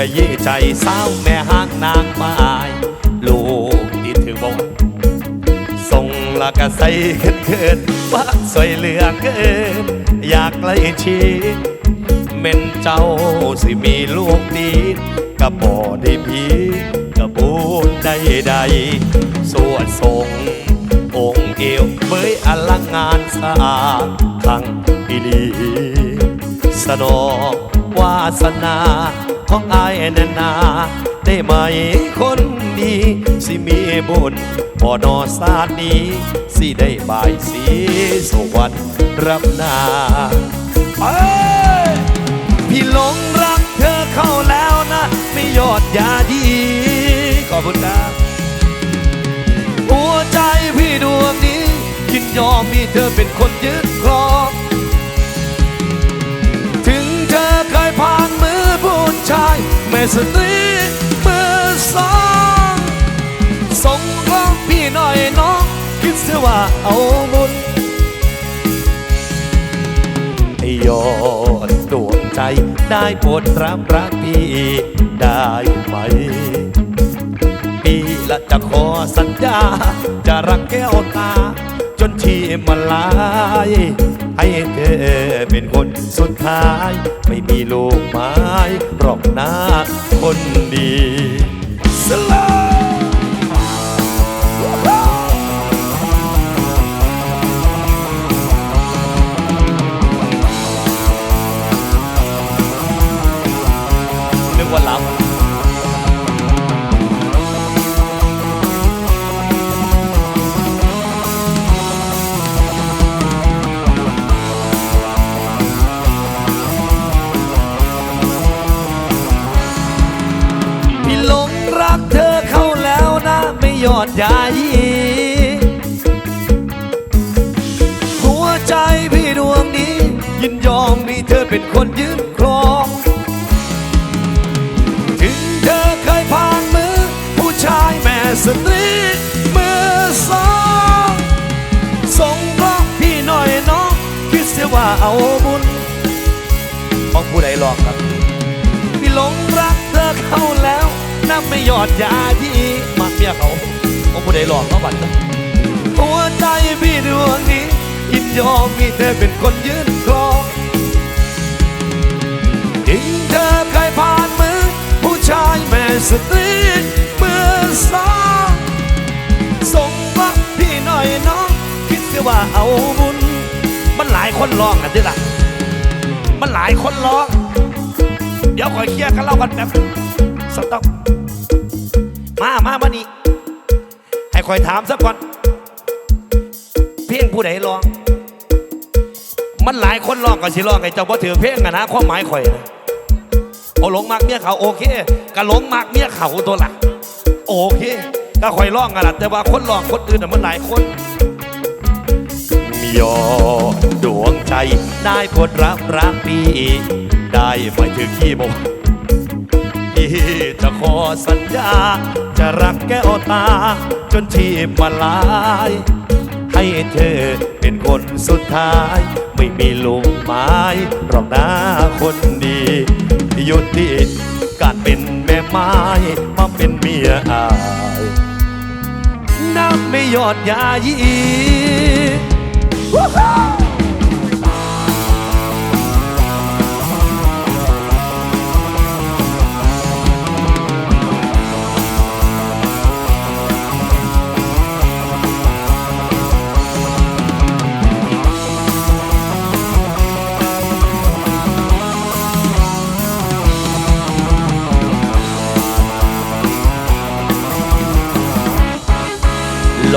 ขยี้ใจสาวแม่ห้างนางไม้ลูกที่ถือบอกส่งละกะใส่ขึ้นเกินว่าสวยเหลือเกิน อยากใกล้ชิดเม่นเจ้าสิมีลูกดีกะบ่ได้พีกะบูนใดใดๆสวดทรงองค์เอวเบยอลังงานสร้างทางปีดีสนองวาสนา ของอายแน่นา ได้ไหมคนดี สิมีบุญบ่นอสาดนี้ สิได้บายสีสวรรค์รับหนาไปพี่หลงรักเธอเข้าแล้วนะ ไม่ยอดยาดี ขอบคุณครับหัวใจพี่ดวงนี้ยินยอมมีเธอเป็นคนยึดครอง ชายแม่สตรีมือสองส่งร้องพี่หน่อยน้องคิดเสียว่าเอาบุญยอดดวงใจได้โปรดรับรักพี่ได้ไหมปีละจะขอสัญญา จะรักแก้วตา จนชีมันลาย ให้เธอเป็นคนสุดท้าย ไม่มีลูกไม้หรอกนะคนดีสลา ยินยอมมีเธอเป็นคนยืนครอง ถึงเธอเคยผ่านมือ ผู้ชายแม่สตรีมือสองส่งร้องพี่หน่อยน้องคิดเสียว่าเอาบุญของผู้ใดหลองครับพี่หลงรักเธอเข้าแล้วนับไม่หยอดยาที่มาเมียเขาของผู้ใดหลอกเขาบัตรนะหัวใจพี่ดวงนี้ ยอมมีเธอเป็นคนยืนครองถึงเธอเคยผ่านมือ ผู้ชายแม่สตรีมือสองส่งรักพี่หน่อยน้อง คิดเสียว่าเอาบุญ มันหลายคนร้องกันดิล่ะ มันหลายคนร้อง เดี๋ยวคอยเคลียร์กันเล่ากันแบบสต๊อกมามามานี่ให้คอยถามสักก่อน เพลงผู้ใดร้อง มันหลายคนร้องก็สิร้องไอ้เจ้าบ่ถือเพลงกันนะความหมายข่อยนะโอ้หลงมากเมียเขาโอเคก็หลงมากเมียเขาตัวละโอเคก็คอยร้องกันละแต่ว่าคนร้องคนอื่นน่ะมันหลายคนยอดดวงใจได้โปรดรับรักพี่ได้หมายถึงพี่บอกพี่จะขอสัญญา จะรักแก้วตา จนชีพมาลาย ให้เธอเป็นคนสุดท้าย ไม่มีลุงไม้รองหนะคนดีหยุดที่การเป็นแม่ไม้มาเป็นเมียอายน้ำไม่หยอดยายี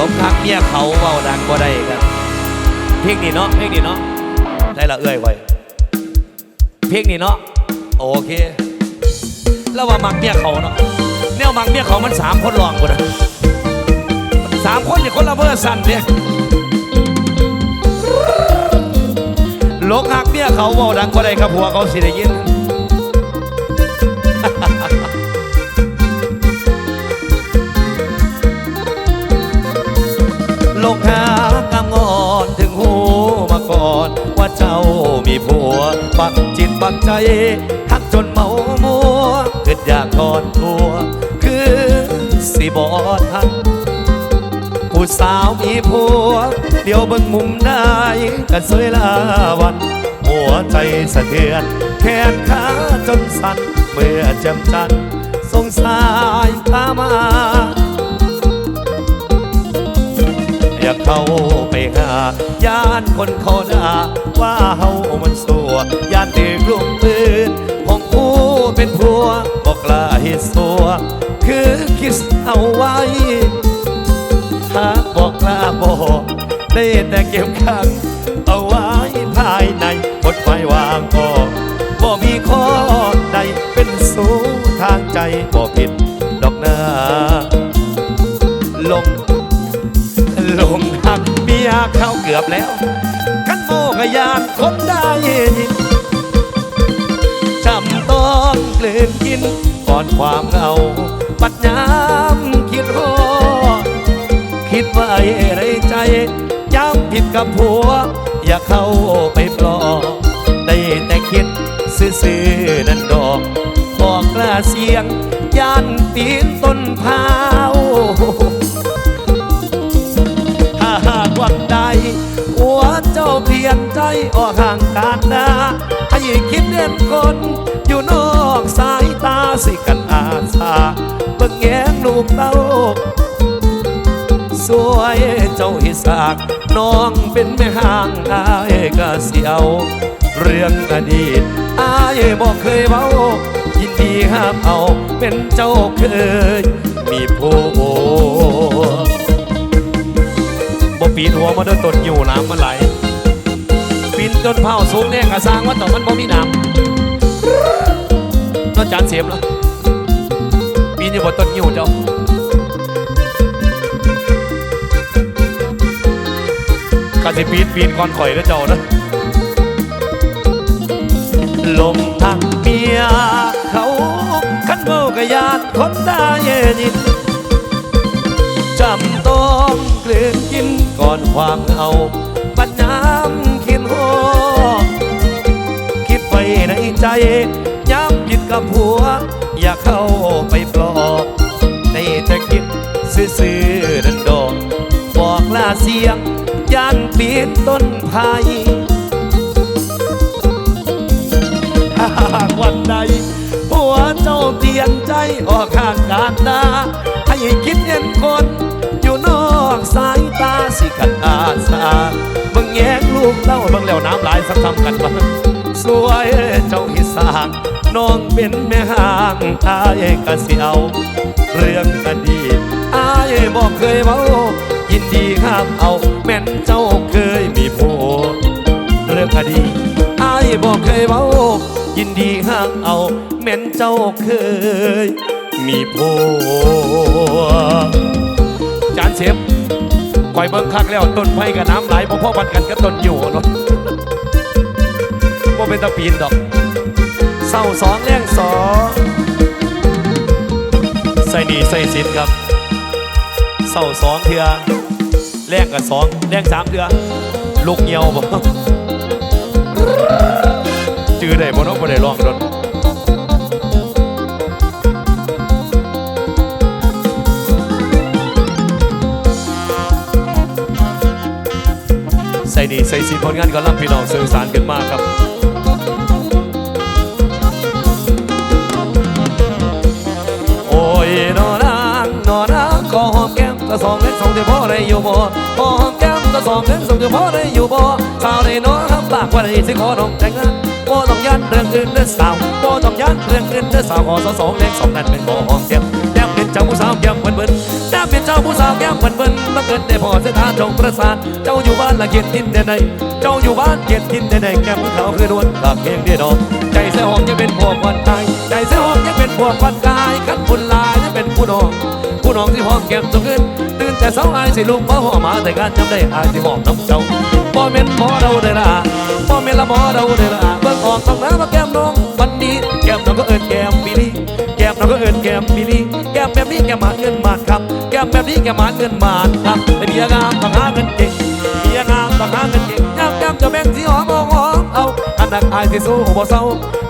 หลงคักเมียเขาเบาดังบ่ได้ครับ เพลงนี้เนาะเพลงนี้เนาะได้ละเอื้อยไว้เพลงนี้เนาะโอเคแล้วว่ามักเมียเขาเนาะแนวมักเมียเขามันสามคนลองคนนะสามคนอย่าคนละเวอร์สันเนี่ยลงคักเมียเขาเบาดังบ่ได้ครับหัวเขาสิได้ยิน ลงหากำงอนถึงหูมาก่อน ว่าเจ้ามีผัว ปักจิตปักใจทักจนเมามัวเกิดอยากกอนทัว คือสิบอทันผู้สาวมีผัว เดี๋ยวเบิ่งมุมได้ก็สวยลาวันหัวใจสะเทือน แขนขาจนสั่นเมื่อจำจันสงสายตามา เข้าไปหาย่านคนเขาด่าว่าเฮามันสัวย่านตีกลุ่มปืนของผู้เป็นผัวบอกลาเฮ็ดสัวคือคิดเอาไว้หากบอกลาบอกได้แต่เก็บขังเอาไว้ภายในหมดไฟวางออกบ่มีข้อใดเป็นสูทางใจบ่ผิด ยานคนได้ยินจำต้องกลืนกินก่อนความเงาปัดยามคิดโหคิดว่าไรใจ ย้ำผิดกับผัว อย่าเข้าไปปลอกได้แต่คิดซื่อๆนั่นดอก บอกกล้าเสียงย่านปีนต้นพาายนใจออกห่างกันนะให้คิดเด่นคนอยู่นอกสายตาสิกันอาสาเบิ่งแงงลูกเต้าสวยเจ้าอิสากน้องเป็นแม่ห่างอายก็เสียว เรื่องอดีตอายบอกเคยเว้ายินดีห้ามเอาเป็นเจ้าเคย มีผัวบ่ปีนหัวมาด้วยต้นอยู่น้ำมันไหล นต้นเผาสูงเนี่ยกระสร้างว่าต่อมันบ่มีน้ำนอกจานเสียบแล้วปีนอยู่บนต้นอยู่เจ้ากาสิปีนปีนก่อนข่อยแล้วเจ้านะลมทางเมียเขาขันโมกยานคนได้ยินจำต้องเกลืนกินก่อนความเอาปัญญาม ใจย้ำผิดกับผัว อย่าเข้าไปปลอบในแต่คิดซื่อๆนันดอกบอกลาเสียงยันปีนต้นไผ่ถ้าหากวันใดหัวเจ้าเปลี่ยนใจออกข้างการดาให้คิดเห็นคนอยู่นอกสายตาสิกันอาสาเบิ่งแยงลูกเต้าเบิ่งแล้วน้ำลายสักทำกันบ้าง สวยเจ้าอีสานน้องเป็นแม่ห่างอายก็สิเอาเรื่องอดีตอายบอกเคยเว้ายินดีห้ามเอาแม่นเจ้าเคยมีผัวเรื่องอดีตอายบอกเคยเว้ายินดีห้ามเอาแม่นเจ้าเคยมีผัวจานเชฟคอยเบิ่งคักแล้วต้นไผ่กับน้ำไหลบ่พ่อพันกันกับต้นอยู่เนาะ เป็นตะปีนดอกเศร้าสองแรงสองใส่หนีใส่สินครับเศร้าสองเถื่อแรงกับสองแรงสามเถื่อลูกเหี่ยวบ่จือได้บ่น้องบ่ได้ลองรถใส่ดีใส่สินผลงานกำลังพี่น้องสื่อสารขึ้นมากครับ ก้มตะสองเล็กสองเดียวพอได้อยู่บ่ขอหอมแก้มตะสองเล็กสองเดียวพอได้อยู่บ่สาวได้น้อครับปากว่าได้สิขอน้องแต่งงานบ่ต้องยันเรื่องอื่นเด้อสาวบ่ต้องยันเรื่องอื่นเด้อสาวขอสาวสองเล็กสองนั้นเป็นขอหอมแก้มแก้มเป็นเจ้าผู้สาวแก้มเบิ่นเบิ่นแก้มเป็นเจ้าผู้สาวแก้มเบิ่นเบิ่นมาเกิดได้พอเส้นทางจงประสานเจ้าอยู่บ้านละเกียรติทินใดๆเจ้าอยู่บ้านเกียรติทินใดๆแก้มของเขาคือดวนหลักเพียงเดียวดอกใจเสียหอมยังเป็นพวกวันตายใจเสียหอมยังเป็นพวกวันกาย ผู้น้องที่หอมแก้มจงขึ้นตื่นแต่เช้าอายสิลูกมาหอมมาแต่การจำได้อายสิหอมน้ำเจ้าบ่เม็นบ่เราเด้อละบ่เม็นละบ่เราเด้อละเบิ่งออกต้องน้ำมาแก้มน้องวันนี้แก้มน้องก็เอิ้นแก้มบิลีแก้มน้องก็เอิ้นแก้มบิลีแก้มแบบนี้แก้มหาเงินมาครับแก้มแบบนี้แก้มหาเงินมาครับแต่เบียร์งามต้องหาเงินเก่งเบียร์งามต้องหาเงิน กันหนักอายที่สู้บ่เศร้า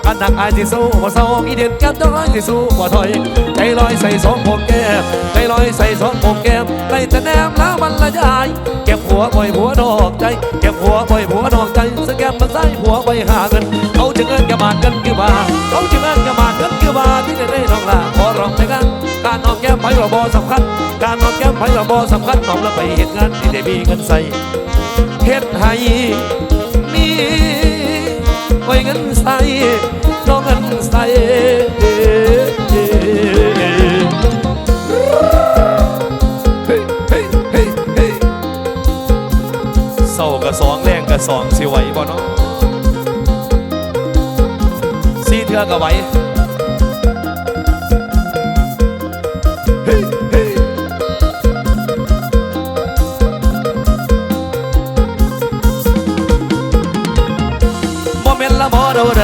การหนักอายที่สู้บ่เศร้าอีเด่นแก้มจ้อยที่สู้บ่ถอยใจลอยใส่สองโปกแก้มใจลอยใส่สองโปกแก้มไล่แต่แนมแล้วมันละยายเก็บหัวบ่อยหัวนอกใจเก็บหัวบ่อยหัวนอกใจสแกมมันใส่หัวไปหาเงินเขาจะเงินกระบาดกันคือว่าเขาจะเงินกระบาดกันคือว่าที่จะได้น้องลาขอร้องไปกันการนอนแก้มไผ่ระบอสำคัญการนอนแก้มไผ่ระบอสำคัญน้องแล้วไปเห็นงานที่ได้มีเงินใส่เฮ็ดให้ ใส่น้องเงินใส่เศร้ากับสองแรงกับสองสิไหวบ่เนาะสีเทือกับไหว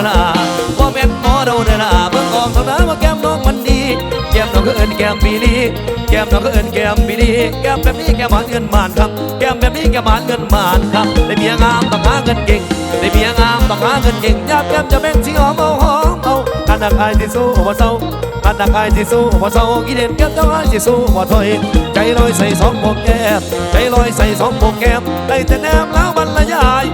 ละหมอเราเด้อนะบ่แม่นหมอเราเด้อนะเบิ่งออกเท่านั้นว่าแก้มน้องมันดี แก้มน้องก็เอิ้นแก้มปีนี้แก้มน้องก็เอิ้นแก้มปีนี้แก้มแบบนี้แก้มหวานเงินมานครับ แก้มแบบนี้แก้มหวานเงินมานครับได้เมียงามต้องหาเงินเก่งได้เมียงามต้องหาเงินเก่งยามแก้มจะแบ่งสิหอมเอาหอมเอาการดักอที่สู้บ่เศร้าการดักอที่สู้บ่เศร้าอีเด่นแก้มเจ้าอาที่สู้บ่ถอยใจลอยใส่สองโปกแก้มใจลอยใส่สองโปกแก้มได้แต่แนมแล้วมันละยาย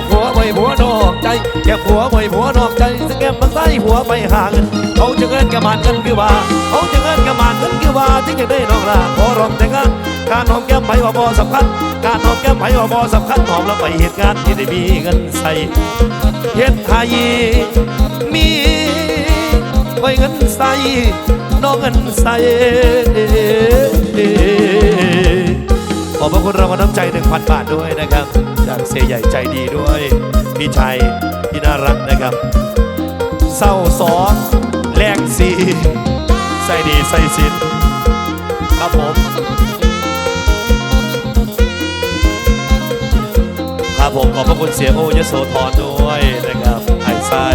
แก้มหัวไว้หัวนอกใจแก้มหัวไว้หัวนอกใจสแก้มมันใส่หัวไปหาเงินเขาจะเงินกระมานเงินคือว่าเขาจะเงินกระมานเงินคือว่าที่จะได้น้องลาขอร้องแต่งงานการหอมแก้มไผ่ว่าบ่สำคัญ การหอมแก้มไผ่ว่าบ่สำคัญหอมแล้วไปเหตุงานที่ได้มีเงินใส่เฮ็ดไทยมีไว้เงินใส่น้องเงินใส่ ขอบพระคุณรางวัลน้ำใจ 1,000 บาทด้วยนะครับ จากเสียใหญ่ใจดีด้วย พี่ชัยที่น่ารักนะครับ เศร้าสองแรงสีใส่ดีใส่สินครับผม ครับผมขอบพระคุณเสียโอยโสธรด้วยนะครับไอ้ใส่